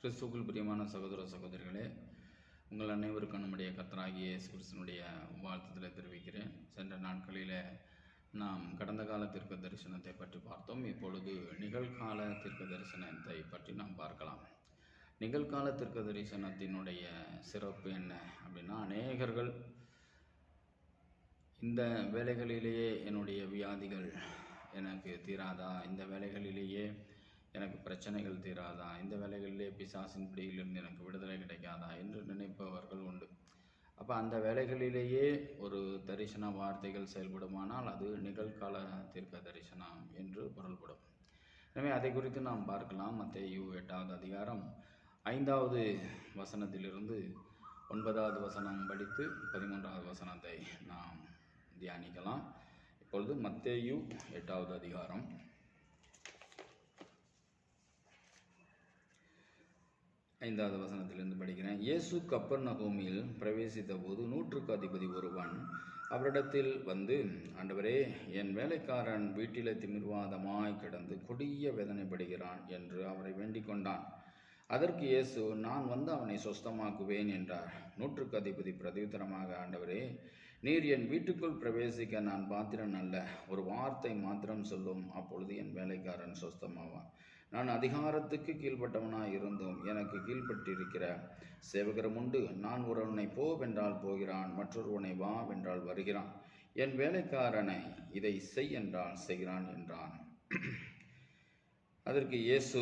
கிறிஸ்துக்குள் பிரியமான சகோதர சகோதரிகளே உங்கள் அனைவருக்கும் நம்முடைய கத்தராகிய கிறிஸ்தனுடைய வாழ்த்துதலை தெரிவிக்கிறேன். சென்ற நாட்களில் நாம் கடந்த கால தீர்க்க தரிசனத்தை பற்றி பார்த்தோம். இப்பொழுது நிகழ்கால தீர்க்க தரிசனத்தை பற்றி நாம் பார்க்கலாம். நிகழ்கால தீர்க்க தரிசனத்தினுடைய சிறப்பு என்ன அப்படின்னா அநேகர்கள் இந்த வேலைகளிலேயே என்னுடைய வியாதிகள் எனக்கு தீராதா? இந்த வேலைகளிலேயே எனக்கு பிரச்சனைகள் தீராதா? இந்த வேலைகளிலே பிசாசின் பிடியிலிருந்து எனக்கு விடுதலை கிடைக்காதா? என்று நினைப்பவர்கள் உண்டு. அப்போ அந்த வேலைகளிலேயே ஒரு தரிசன வார்த்தைகள் செயல்படுமானால் அது நிகழ்கால தீர்க்க தரிசனம் என்று பொருள்படும். எனவே அதை குறித்து நாம் பார்க்கலாம். மத்தேயு எட்டாவது அதிகாரம் ஐந்தாவது வசனத்திலிருந்து ஒன்பதாவது வசனம் படித்து பதிமூன்றாவது வசனத்தை நாம் தியானிக்கலாம். இப்பொழுது மத்தேயு எட்டாவது அதிகாரம் ஐந்தாவது வசனத்திலிருந்து படிக்கிறேன். இயேசு கப்பர் நகோமியில் பிரவேசித்த போது நூற்றுக்கு அதிபதி ஒருவன் அவரிடத்தில் வந்து ஆண்டவரே என் வேலைக்காரன் வீட்டிலே திமிர்வாதமாய் கிடந்து கொடிய வேதனைப்படுகிறான் என்று அவரை வேண்டிக் கொண்டான். அதற்கு இயேசு நான் வந்து அவனை சொஸ்தமாக்குவேன் என்றார். நூற்றுக்கு அதிபதி பிரதியுத்தரமாக ஆண்டவரே நீர் என் வீட்டுக்குள் பிரவேசிக்க நான் பாத்திரன் அல்ல. ஒரு வார்த்தை மாத்திரம் சொல்லும். அப்பொழுது என் வேலைக்காரன் சொஸ்தமாவான். நான் அதிகாரத்துக்கு கீழ்ப்பட்டவனாய் இருந்தும். எனக்கு கீழ்ப்பட்டிருக்கிற சேவகரம் உண்டு. நான் ஒருவனை போவென்றால் போகிறான் மற்றொருவனை வா வென்றால் வருகிறான். என் வேலைக்காரனை இதை செய் என்றால் செய்கிறான் என்றான். அதற்கு இயேசு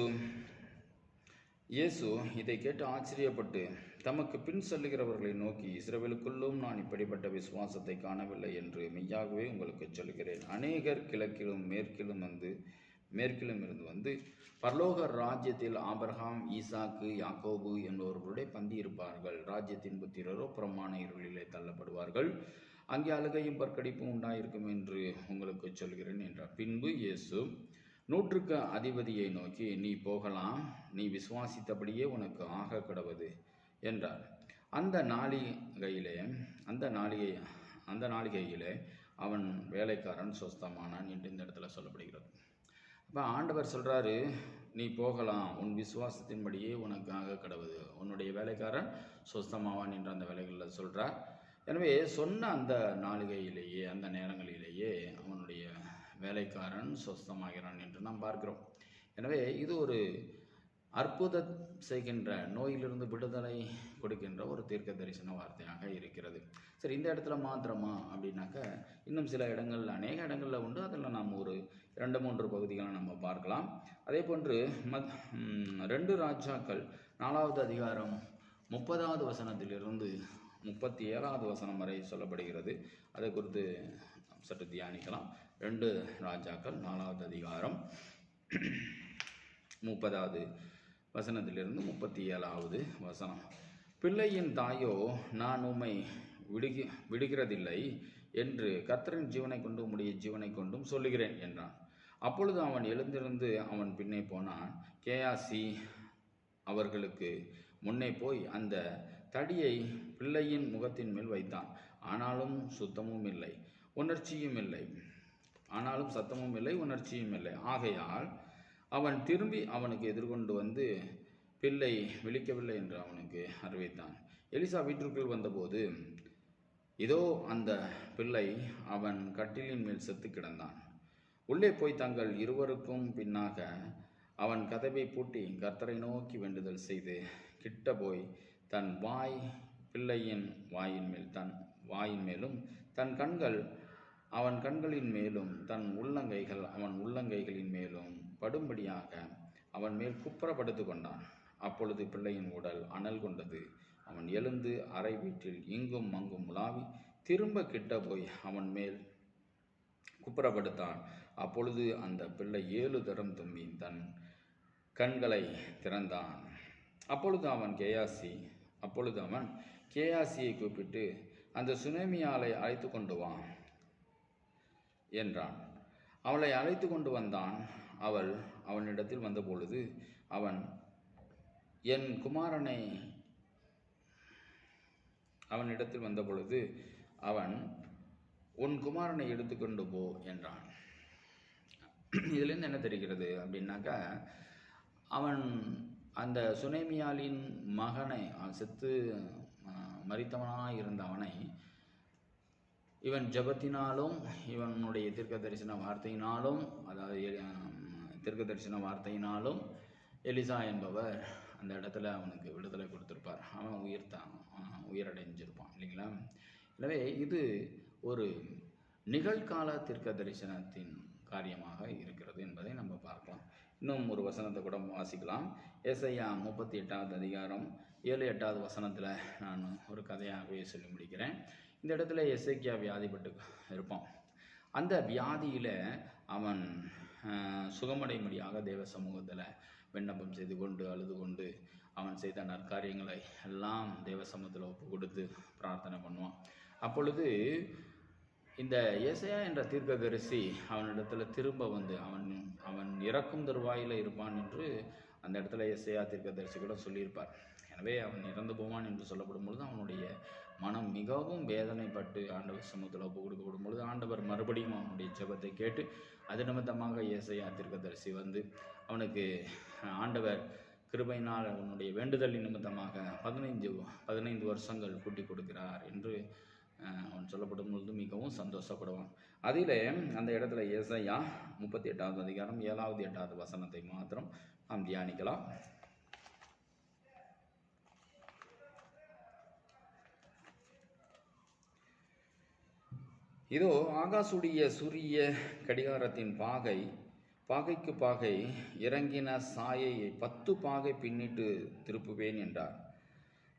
இயேசு இதை கேட்டு ஆச்சரியப்பட்டு தமக்கு பின் செல்லுகிறவர்களை நோக்கி இஸ்ரவேலுக்குள்ளும் நான் இப்படிப்பட்ட விசுவாசத்தை காணவில்லை என்று மெய்யாகவே உங்களுக்கு சொல்கிறேன் அநேகர் கிழக்கிலும் மேற்கிலும் வந்து மேற்கிலும் இருந்து வந்து பரலோக ராஜ்யத்தில் ஆபரகாம் ஈசாக்கு யாக்கோபு என்பவர்களுடைய பந்தி இருப்பார்கள். ராஜ்யத்தின் புத்திரரோ பிரமாண இருளிலே தள்ளப்படுவார்கள். அங்கே அழுகையும் பற்கடிப்பும் உண்டாயிருக்கும் என்று உங்களுக்கு சொல்கிறேன் என்றார். பின்பு இயேசு நூற்றுக்கு அதிபதியை நோக்கி நீ போகலாம். நீ விசுவாசித்தபடியே உனக்கு ஆக கிடவது என்றார். அந்த நாளிகையிலே அந்த நாளிகை அந்த நாளிகையிலே அவன் வேலைக்காரன் சொஸ்தமானான் என்று இந்த இடத்துல சொல்லப்படுகிறது. இப்போ ஆண்டவர் சொல்கிறாரு நீ போகலாம். உன் விசுவாசத்தின்படியே உனக்காக கடவுது. உன்னுடைய வேலைக்காரன் சொஸ்தமாவான் என்று அந்த வேலைகளில் சொல்கிறார் எனவே சொன்ன அந்த நாளிகையிலேயே அந்த நேரங்களிலேயே அவனுடைய வேலைக்காரன் சொஸ்தமாகிறான் என்று நாம் பார்க்கிறோம். எனவே இது ஒரு அற்புதம் செய்கின்ற நோயிலிருந்து விடுதலை கொடுக்கின்ற ஒரு தீர்க்க தரிசன வார்த்தையாக இருக்கிறது. சரி இந்த இடத்துல மாத்திரமா அப்படின்னாக்க இன்னும் சில இடங்கள் அநேக இடங்களில் உண்டு. அதில் நாம் ஒரு ரெண்டு மூன்று பகுதிகளை நம்ம பார்க்கலாம். அதே போன்று மத் ரெண்டு ராஜாக்கள் நாலாவது அதிகாரம் முப்பதாவது வசனத்திலிருந்து முப்பத்தி ஏழாவது வசனம் வரை சொல்லப்படுகிறது. அதை குறித்து சற்று தியானிக்கலாம். ரெண்டு ராஜாக்கள் நாலாவது அதிகாரம் முப்பதாவது வசனத்திலிருந்து முப்பத்தி ஏழாவது வசனம். பிள்ளையின் தாயோ நான் உம்மை விடுகி விடுகிறதில்லை என்று கத்தரின் ஜீவனை கொண்டு உம்முடைய ஜீவனை கொண்டும் சொல்லுகிறேன் என்றான். அப்பொழுது அவன் எழுந்திருந்து அவன் பின்னே போனான். கேயாசி அவர்களுக்கு முன்னே போய் அந்த தடியை பிள்ளையின் முகத்தின் மேல் வைத்தான். ஆனாலும் சுத்தமும் இல்லை உணர்ச்சியும் இல்லை. ஆனாலும் சத்தமும் இல்லை உணர்ச்சியும் இல்லை. ஆகையால் அவன் திரும்பி அவனுக்கு எதிர்கொண்டு வந்து பிள்ளை விழிக்கவில்லை என்று அவனுக்கு அறிவித்தான். எலிசா வீட்டிற்குள் வந்தபோது இதோ அந்த பிள்ளை அவன் கட்டிலின் மேல் செத்து கிடந்தான். உள்ளே போய் தங்கள் இருவருக்கும் பின்னாக அவன் கதவை பூட்டி கர்த்தரை நோக்கி வேண்டுதல் செய்து கிட்ட போய் தன் வாய் பிள்ளையின் வாயின் மேல் தன் வாயின் மேலும் தன் கண்கள் அவன் கண்களின் மேலும் தன் உள்ளங்கைகள் அவன் உள்ளங்கைகளின் மேலும் படும்படியாக அவன் மேல் குப்புறப்படுத்து கொண்டான். அப்பொழுது பிள்ளையின் உடல் அனல் கொண்டது. அவன் எழுந்து அறை வீட்டில் இங்கும் அங்கும் உலாவி திரும்ப கிட்ட போய் அவன் மேல் குப்புறப்படுத்தான். அப்பொழுது அந்த பிள்ளை ஏழு தரம் தும்பி தன் கண்களை திறந்தான். அப்பொழுது அவன் கேயாசி அப்பொழுது அவன் கேயாசியை கூப்பிட்டு அந்த சுனேமியாலை அழைத்து கொண்டு வான் என்றான். அவளை அழைத்து கொண்டு வந்தான். அவள் அவனிடத்தில் வந்தபொழுது அவன் என் குமாரனை அவனிடத்தில் வந்தபொழுது அவன் உன் குமாரனை எடுத்துக்கொண்டு போ என்றான். இதுலேருந்து என்ன தெரிகிறது அப்படின்னாக்கா அவன் அந்த சுனைமியாலின் மகனை செத்து மறித்தவனாக இருந்த அவனை இவன் ஜெபத்தினாலும் இவனுடைய தீர்க்க தரிசன வார்த்தையினாலும் அதாவது தீர்க்க தரிசன வார்த்தையினாலும் எலிசா என்பவர் அந்த இடத்துல அவனுக்கு விடுதலை கொடுத்துருப்பார். அவன் உயிர் தான் உயிரடைஞ்சிருப்பான் இல்லைங்களா? எனவே இது ஒரு நிகழ்கால தீர்க்க தரிசனத்தின் காரியமாக இருக்கிறது என்பதை நம்ம பார்க்கலாம். இன்னும் ஒரு வசனத்தை கூட வாசிக்கலாம். எஸ்ஐயா முப்பத்தி எட்டாவது அதிகாரம் ஏழு எட்டாவது வசனத்தில் நான் ஒரு கதையாகவே சொல்லி முடிக்கிறேன். இந்த இடத்துல எசேக்கியா வியாதிப்பட்டு இருப்பான். அந்த வியாதியில் அவன் அஹ், சுகமடையும்படியாக தேவ சமூகத்தில் விண்ணப்பம் செய்து கொண்டு அழுது கொண்டு அவன் செய்த நற்காரியங்களை எல்லாம் தேவ சமூகத்தில் ஒப்பு கொடுத்து பிரார்த்தனை பண்ணுவான். அப்பொழுது இந்த இயசையா என்ற தீர்க்கதரிசி அவனிடத்துல திரும்ப வந்து அவன் அவன் இறக்கும் தருவாயில் இருப்பான் என்று அந்த இடத்துல இயசையா தீர்க்கதரிசி கூட சொல்லியிருப்பார். எனவே அவன் இறந்து போவான் என்று சொல்லப்படும் பொழுது அவனுடைய மனம் மிகவும் வேதனைப்பட்டு ஆண்டவர் சமூகத்தில் ஒப்பு கொடுக்கப்படும் பொழுது ஆண்டவர் மறுபடியும் அவனுடைய ஜபத்தை கேட்டு அது நிமித்தமாக இயேசையா திருக்கதரிசி வந்து அவனுக்கு ஆண்டவர் கிருபையினால் அவனுடைய வேண்டுதலின் நிமித்தமாக பதினைஞ்சு பதினைந்து வருஷங்கள் கூட்டி கொடுக்கிறார் என்று அவன் சொல்லப்படும் பொழுது மிகவும் சந்தோஷப்படுவான். அதிலே அந்த இடத்துல ஏசையா முப்பத்தி எட்டாவது அதிகாரம் ஏழாவது எட்டாவது வசனத்தை மாத்திரம் நாம் தியானிக்கலாம். இதோ ஆகாசுடைய சூரிய கடிகாரத்தின் பாகை பாகைக்கு பாகை இறங்கின சாயையை பத்து பாகை பின்னிட்டு திருப்புவேன் என்றார்.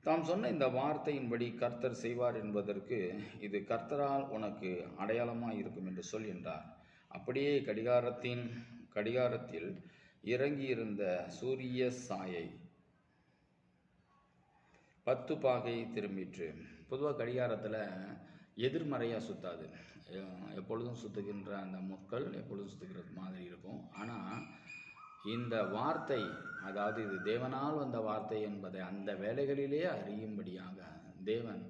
தாம் சொன்ன இந்த வார்த்தையின்படி கர்த்தர் செய்வார் என்பதற்கு இது கர்த்தரால் உனக்கு அடையாளமாக இருக்கும் என்று சொல் என்றார். அப்படியே கடிகாரத்தின் கடிகாரத்தில் இறங்கியிருந்த சூரிய சாயை பத்து பாகை திரும்பிற்று. பொதுவாக கடிகாரத்தில் எதிர்மறையாக சுற்றாது எப்பொழுதும் சுத்துகின்ற அந்த முற்கள் எப்பொழுதும் சுத்துகிறது மாதிரி இருக்கும். ஆனால் இந்த வார்த்தை அதாவது இது தேவனால் வந்த வார்த்தை என்பதை அந்த வேலைகளிலே அறியும்படியாக தேவன்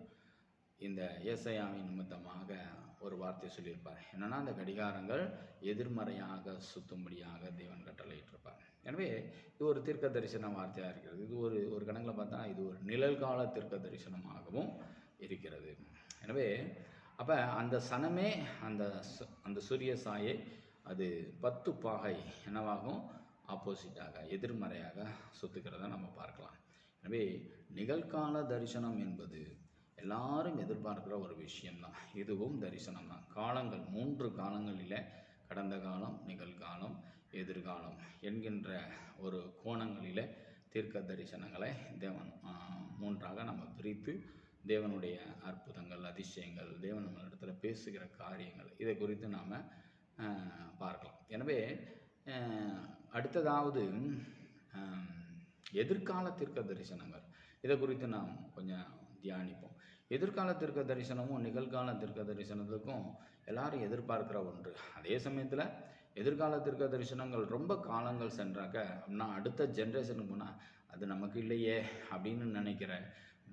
இந்த ஏசையாவின் நிமித்தமாக ஒரு வார்த்தை சொல்லியிருப்பார். என்னன்னா அந்த கடிகாரங்கள் எதிர்மறையாக சுத்தும்படியாக தேவன் கட்டளையிட்டிருப்பார். எனவே இது ஒரு தீர்க்க தரிசன வார்த்தையாக இருக்கிறது. இது ஒரு ஒரு கணக்கில் பார்த்தா இது ஒரு நிழல்கால தீர்க்க தரிசனமாகவும் இருக்கிறது. எனவே அப்போ அந்த சனமே அந்த அந்த சூரிய சாயை அது பத்து பாகை என்னவாகும் ஆப்போசிட்டாக எதிர்மறையாக சுத்துக்கிறத நம்ம பார்க்கலாம். எனவே நிகழ்கால தரிசனம் என்பது எல்லாரும் எதிர்பார்க்கிற ஒரு விஷயம்தான். இதுவும் தரிசனம் தான் காலங்கள் மூன்று காலங்களில் கடந்த காலம் நிகழ்காலம் எதிர்காலம் என்கின்ற ஒரு கோணங்களில் தீர்க்க தரிசனங்களை தேவன் மூன்றாக நம்ம பிரித்து தேவனுடைய அற்புதங்கள் அதிசயங்கள் தேவன் நம்ம இடத்துல பேசுகிற காரியங்கள் இதை குறித்து நாம் பார்க்கலாம். எனவே அடுத்ததாவது எதிர்கால தீர்க்க தரிசனங்கள். இதை குறித்து நாம் கொஞ்சம் தியானிப்போம். எதிர்கால தீர்க்க தரிசனமும் நிகழ்கால தீர்க்க தரிசனத்துக்கும் எல்லாரும் எதிர்பார்க்கிற ஒன்று. அதே சமயத்தில் எதிர்கால தீர்க்க தரிசனங்கள் ரொம்ப காலங்கள் சென்றாக்க அப்படின்னா அடுத்த ஜென்ரேஷனுக்கு போனால் அது நமக்கு இல்லையே அப்படின்னு நினைக்கிற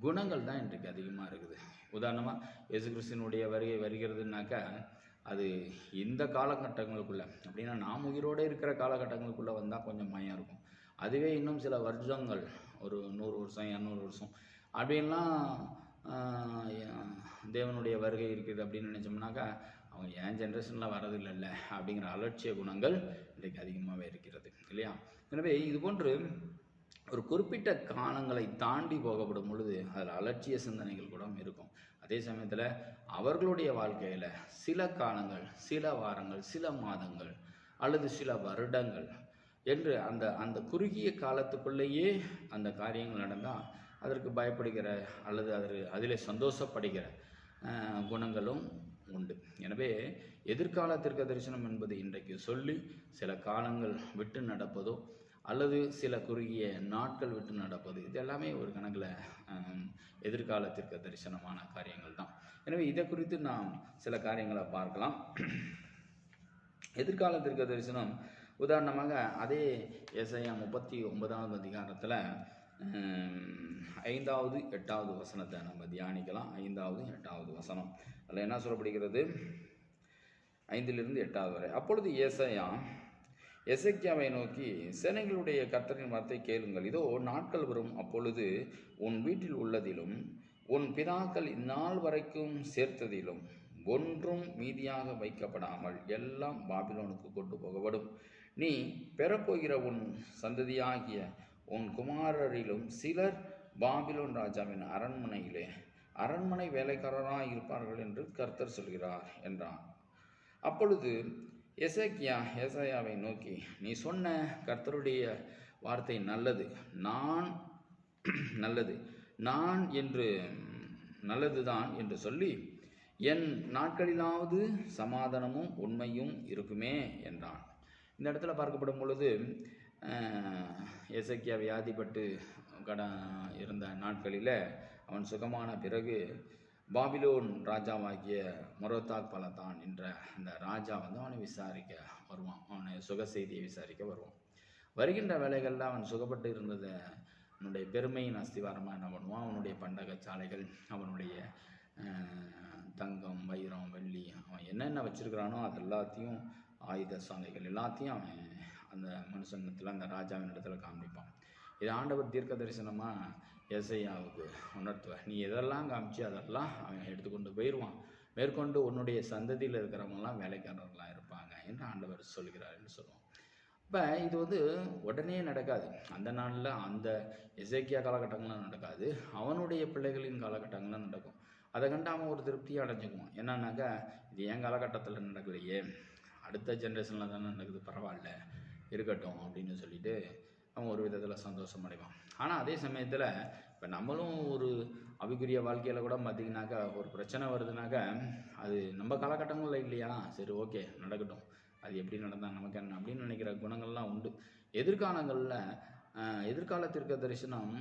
குணங்கள் தான் இன்றைக்கு அதிகமாக இருக்குது. உதாரணமாக இயேசு கிறிஸ்தினுடைய வருகை வருகிறதுனாக்கா அது இந்த காலகட்டங்களுக்குள்ளே அப்படின்னா நாம் உயிரோடு இருக்கிற காலகட்டங்களுக்குள்ளே வந்தால் கொஞ்சம் மயம் இருக்கும். அதுவே இன்னும் சில வருஷங்கள் ஒரு நூறு வருஷம் இரநூறு வருஷம். அப்படின்லாம் தேவனுடைய வருகை இருக்குது அப்படின்னு நினச்சோம்னாக்கா அவங்க என் ஜென்ரேஷனில் வரதில்லைல்ல அப்படிங்கிற அலட்சிய குணங்கள் இன்றைக்கு அதிகமாகவே இருக்கிறது இல்லையா? எனவே இது போன்று ஒரு குறிப்பிட்ட காலங்களை தாண்டி போகப்படும் பொழுது அதில் அலட்சிய சிந்தனைகள் கூட இருக்கும். அதே சமயத்தில் அவர்களுடைய வாழ்க்கையில் சில காலங்கள் சில வாரங்கள் சில மாதங்கள் அல்லது சில வருடங்கள் என்று அந்த அந்த குறுகிய காலத்துக்குள்ளேயே அந்த காரியங்கள் நடந்தால் அதற்கு பயப்படுகிற அல்லது அதற்கு அதிலே சந்தோஷப்படுகிற குணங்களும் உண்டு. எனவே எதிர்கால தரிசனம் என்பது இன்றைக்கு சொல்லி சில காலங்கள் விட்டு நடப்பதோ அல்லது சில குறுகிய நாட்கள் விட்டு நடப்பது இது எல்லாமே ஒரு கணக்கில் எதிர்காலத்திற்கு தரிசனமான காரியங்கள் தான். எனவே இதை குறித்து நாம் சில காரியங்களை பார்க்கலாம். எதிர்காலத்திற்கு தரிசனம் உதாரணமாக அதே ஏசாயா முப்பத்தி ஒன்பதாவது அதிகாரத்தில் ஐந்தாவது எட்டாவது வசனத்தை நம்ம தியானிக்கலாம். ஐந்தாவது எட்டாவது வசனம். அதில் என்ன சொல்லப்படுகிறது? ஐந்திலிருந்து எட்டாவது வரை. அப்பொழுது ஏசாயா எசக்கியாவை நோக்கி சேனைகளுடைய கர்த்தரின் வார்த்தை கேளுங்கள். இதோ நாட்கள் வரும். அப்பொழுது உன் வீட்டில் உள்ளதிலும் உன் பிதாக்கள் இந்நாள் வரைக்கும் சேர்த்ததிலும் ஒன்றும் மீதியாக வைக்கப்படாமல் எல்லாம் பாபிலோனுக்கு கொண்டு போகப்படும். நீ பெறப்போகிற உன் சந்ததியாகிய உன் குமாரரிலும் சிலர் பாபிலோன் ராஜாவின் அரண்மனையிலே அரண்மனை வேலைக்காரராக இருப்பார்கள் என்று கர்த்தர் சொல்கிறார் என்றான். அப்பொழுது எசேக்கியா எசையாவை நோக்கி நீ சொன்ன கர்த்தருடைய வார்த்தை நல்லது. நான் நல்லது. நான் என்று நல்லதுதான் என்று சொல்லி என் நாட்களிலாவது சமாதானமும் உண்மையும் இருக்குமே என்றான். இந்த இடத்துல பார்க்கப்படும் பொழுது எசக்கியா வியாதிப்பட்டு கட இருந்த நாட்களில் அவன் சுகமான பிறகு பாபிலோன் ராஜாவாகிய மொரோத்தாக் பலதான் என்ற அந்த ராஜா வந்து அவனை விசாரிக்க வருவான். அவனை சுக செய்தியை விசாரிக்க வருவான். வருகின்ற வேலைகளில் அவன் சுகப்பட்டு இருந்ததை அவனுடைய பெருமையின் அஸ்திவாரமாக என்ன பண்ணுவான்? அவனுடைய பண்டக சாலைகள் அவனுடைய தங்கம் வைரம் வெள்ளி அவன் என்னென்ன வச்சிருக்கிறானோ அது எல்லாத்தையும் ஆயுத சாலைகள் எல்லாத்தையும் அவன் அந்த மனுஷனத்தில் அந்த ராஜாவின் இடத்துல காண்பிப்பான். இது ஆண்டவர் தீர்க்க தரிசனமாக இசையாவுக்கு உணர்த்துவ. நீ எதெல்லாம் காமிச்சு அதெல்லாம் அவன் எடுத்துக்கொண்டு போயிடுவான் மேற்கொண்டு உன்னுடைய சந்ததியில் இருக்கிறவங்கலாம் வேலைக்காரர்களாக இருப்பாங்க என்று ஆண்டவர் சொல்கிறாருன்னு சொல்லுவோம். இப்போ இது வந்து உடனே நடக்காது. அந்த நாளில் அந்த எசேக்கியா காலகட்டங்களில் நடக்காது. அவனுடைய பிள்ளைகளின் காலகட்டங்கள்லாம் நடக்கும். அதை கண்டு அவன் ஒரு திருப்தியை அடைஞ்சுக்குவான். என்னன்னாக்கா இது என் காலகட்டத்தில் நடக்கலையே. அடுத்த ஜென்ரேஷனில் தானே நடக்குது பரவாயில்ல. இருக்கட்டும் அப்படின்னு சொல்லிட்டு அவன் ஒரு விதத்தில் சந்தோஷம் அடைவான் ஆனால் அதே சமயத்தில் இப்போ நம்மளும் ஒரு அபிக்குரிய வாழ்க்கையில் கூட பார்த்திங்கனாக்கா ஒரு பிரச்சனை வருதுனாக்கா அது நம்ம காலகட்டங்களில் இல்லையா? சரி ஓகே நடக்கட்டும். அது எப்படி நடந்தால் நமக்கு என்ன? அப்படின்னு நினைக்கிற குணங்கள்லாம் உண்டு. எதிர்காலங்களில் எதிர்கால தீர்க்க தரிசனம்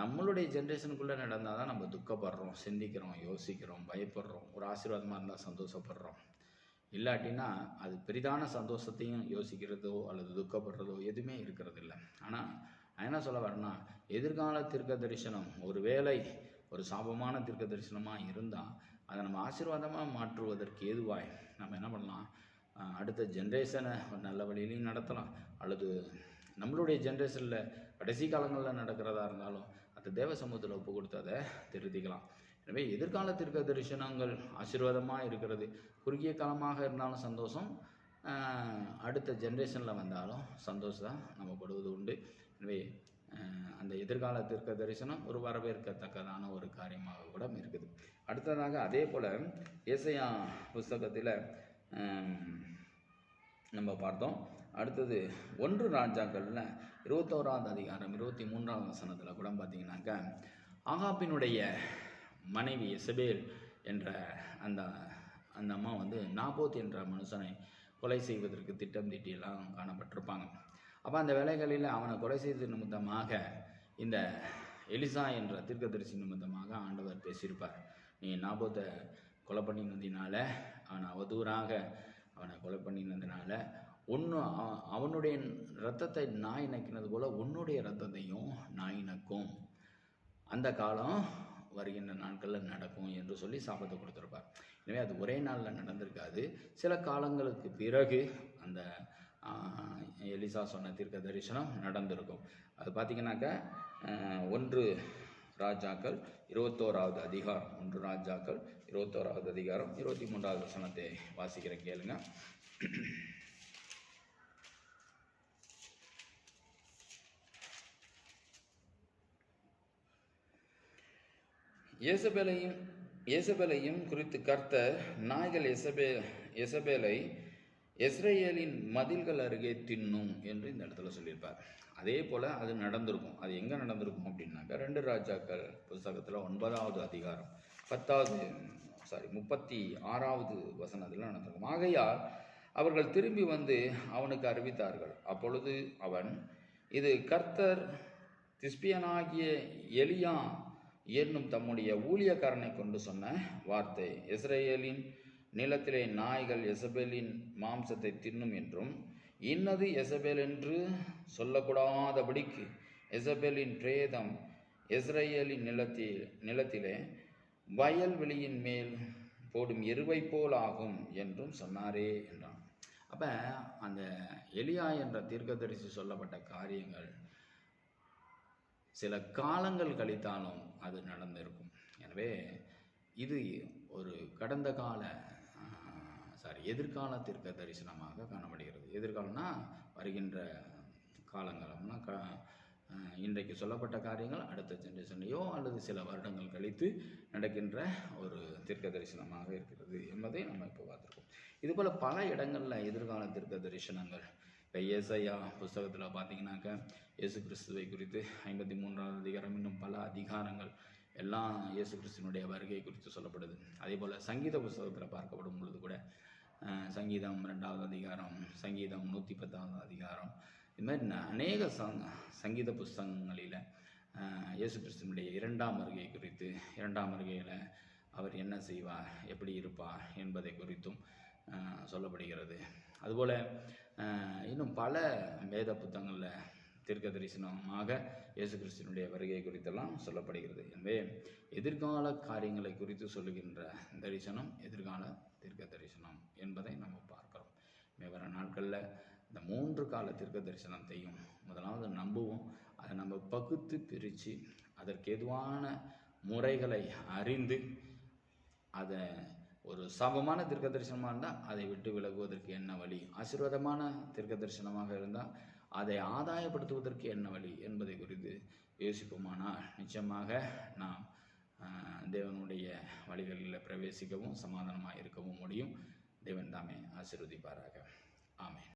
நம்மளுடைய ஜென்ரேஷனுக்குள்ளே நடந்தால் தான் நம்ம துக்கப்படுறோம் சிந்திக்கிறோம் யோசிக்கிறோம் பயப்படுறோம் ஒரு ஆசீர்வாதமாக இருந்தால் சந்தோஷப்படுறோம். இல்லாட்டினா அது பெரிதான சந்தோஷத்தையும் யோசிக்கிறதோ அல்லது துக்கப்படுறதோ எதுவுமே இருக்கிறது இல்லை ஆனால் நான் என்ன சொல்ல வரேன்னா எதிர்கால தீர்க்க தரிசனம் ஒரு வேலை ஒரு சாபமான தீர்க்க தரிசனமாக இருந்தால் அதை நம்ம ஆசீர்வாதமாக மாற்றுவதற்கு ஏதுவாய் நம்ம என்ன பண்ணலாம்? அடுத்த ஜென்ரேஷனை ஒரு நல்ல வழியிலையும் நடத்தலாம். அல்லது நம்மளுடைய ஜென்ரேஷனில் கடைசி காலங்களில் நடக்கிறதா இருந்தாலும் அந்த தேவ சமூகத்தில் ஒப்பு கொடுத்து அதை திருத்திக்கலாம். எனவே எதிர்கால தீர்க்க தரிசனங்கள் ஆசீர்வாதமாக இருக்கிறது. குறுகிய காலமாக இருந்தாலும் சந்தோஷம். அடுத்த ஜென்ரேஷனில் வந்தாலும் சந்தோஷம் நம்ம படுவது உண்டு. எனவே அந்த எதிர்கால தீர்க்க தரிசனம் ஒரு வரவேற்கத்தக்கதான ஒரு காரியமாக கூட இருக்குது. அடுத்ததாக அதே போல் ஏசையா புஸ்தகத்தில் நம்ம பார்த்தோம். அடுத்தது ஒன்று ராஜாக்களில் இருபத்தோராவது அதிகாரம் இருபத்தி மூன்றாவது வசனத்தில் கூட பார்த்தீங்கன்னாக்கா ஆகாப்பினுடைய மனைவி எசபேல் என்ற அந்த அந்த அம்மா வந்து நாபோத் என்ற மனுஷனை கொலை செய்வதற்கு திட்டம் தீட்டியெல்லாம் காணப்பட்டிருப்பாங்க. அப்போ அந்த வேலைகளில் அவனை கொலை செய்தது நிமித்தமாக இந்த எலிசா என்ற தீர்க்கதரிசி நிமித்தமாக ஆண்டவர் பேசியிருப்பார். நீ நாபோத்தை கொலை பண்ணினதினால அவனை அவதூறாக அவனை கொலை பண்ணினதுனால ஒன்று அவனுடைய ரத்தத்தை நாய் நக்கினது போல உன்னுடைய ரத்தத்தையும் நாய் நக்கும் அந்த காலம் வருகின்ற நாட்களில் நடக்கும் என்று சொல்லி சாபத்தை கொடுத்துருப்பார். எனவே அது ஒரே நாளில் நடந்திருக்காது. சில காலங்களுக்கு பிறகு அந்த எலிசா சொன்ன தீர்க்க தரிசனம் நடந்திருக்கும். அது பார்த்தீங்கன்னாக்கா ஒன்று ராஜாக்கள் இருபத்தோராவது அதிகாரம். ஒன்று ராஜாக்கள் இருபத்தோராவது அதிகாரம் இருபத்தி மூன்றாவது வசனத்தை வாசிக்கிறேன் கேளுங்க. இயேசபேலையும் இயேசபேலையும் குறித்து கர்த்தர் நாய்கள் எசபே எசபேலை எஸ்ரேலின் மதில்கள் அருகே தின்னும் என்று இந்த இடத்துல சொல்லியிருப்பார். அதே போல் அது நடந்திருக்கும். அது எங்கே நடந்திருக்கும் அப்படின்னாக்கா ரெண்டு ராஜாக்கள் புஸ்தகத்தில் ஒன்பதாவது அதிகாரம் பத்தாவது சாரி முப்பத்தி ஆறாவது வசனத்தில் நடந்திருக்கும். ஆகையால் அவர்கள் திரும்பி வந்து அவனுக்கு அறிவித்தார்கள். அப்பொழுது அவன் இது கர்த்தர் திஸ்பியனாகிய எலியா என்னும் தம்முடைய ஊழியக்காரனை கொண்டு சொன்ன வார்த்தை இஸ்ரேலின் நிலத்திலே நாய்கள் எசபேலின் மாம்சத்தை தின்னும் என்றும் இன்னது எசபேல் என்று சொல்லக்கூடாதபடிக்கு எசபேலின் பிரேதம் இஸ்ரேலின் நிலத்தில் நிலத்திலே வயல்வெளியின் மேல் போடும் எருவை போல் ஆகும் என்றும் சொன்னாரே என்றான். அப்போ அந்த எலியா என்ற தீர்க்கதரிசி சொல்லப்பட்ட காரியங்கள் சில காலங்கள் கழித்தாலும் அது நடந்திருக்கும். எனவே இது ஒரு கடந்த கால சாரி எதிர்கால தீர்க்க தரிசனமாக காணப்படுகிறது. எதிர்காலம்னா வருகின்ற காலங்காலம்னா க இன்றைக்கு சொல்லப்பட்ட காரியங்கள் அடுத்த ஜென்ரேஷன்லையோ அல்லது சில வருடங்கள் கழித்து நடக்கின்ற ஒரு தீர்க்க தரிசனமாக இருக்கிறது என்பதை நம்ம இப்போ பார்த்துருக்கோம். இதுபோல் பல இடங்களில் எதிர்கால தீர்க்க தரிசனங்கள் இப்போ ஏசையா புஸ்தகத்தில் பார்த்தீங்கன்னாக்க இயேசு கிறிஸ்துவை குறித்து ஐம்பத்தி மூன்றாவது அதிகாரம் இன்னும் பல அதிகாரங்கள் எல்லாம் இயேசு கிறிஸ்துவனுடைய வருகை குறித்து சொல்லப்படுது. அதே போல் சங்கீத புஸ்தகத்தில் பார்க்கப்படும் பொழுது கூட சங்கீதம் ரெண்டாவது அதிகாரம் சங்கீதம் நூற்றி பத்தாவது அதிகாரம் இது மாதிரி அநேக சங் சங்கீத புஸ்தகங்களில் இயேசு கிறிஸ்துவனுடைய இரண்டாம் வருகை குறித்து இரண்டாம் வருகையில் அவர் என்ன செய்வார் எப்படி இருப்பார் என்பதை குறித்தும் சொல்லப்படுகிறது. அதுபோல் இன்னும் பல வேத புத்தகங்களில் தீர்க்க தரிசனமாக இயேசு கிறிஸ்தனுடைய வருகை குறித்தெல்லாம் சொல்லப்படுகிறது. எனவே எதிர்கால காரியங்களை குறித்து சொல்லுகின்ற தரிசனம் எதிர்கால தீர்க்க தரிசனம் என்பதை நம்ம பார்க்கிறோம். மே வர நாட்களில் இந்த மூன்று கால தீர்க்க தரிசனத்தையும் முதலாவது நம்புவோம். அதை நம்ம பகுத்து பிரித்து அதற்கு எதுவான முறைகளை அறிந்து அதை ஒரு சாபமான தீர்க்க தரிசனமாக இருந்தால் அதை விட்டு விலகுவதற்கு என்ன வழி? ஆசீர்வாதமான தீர்க்க தரிசனமாக இருந்தால் அதை ஆதாயப்படுத்துவதற்கு என்ன வழி என்பதை குறித்து யோசிப்போமானால் நிச்சயமாக நாம் தேவனுடைய வழிகளில் பிரவேசிக்கவும் சமாதானமாக இருக்கவும் முடியும். தேவன் தாமே ஆசீர்வதிப்பாராக. ஆமே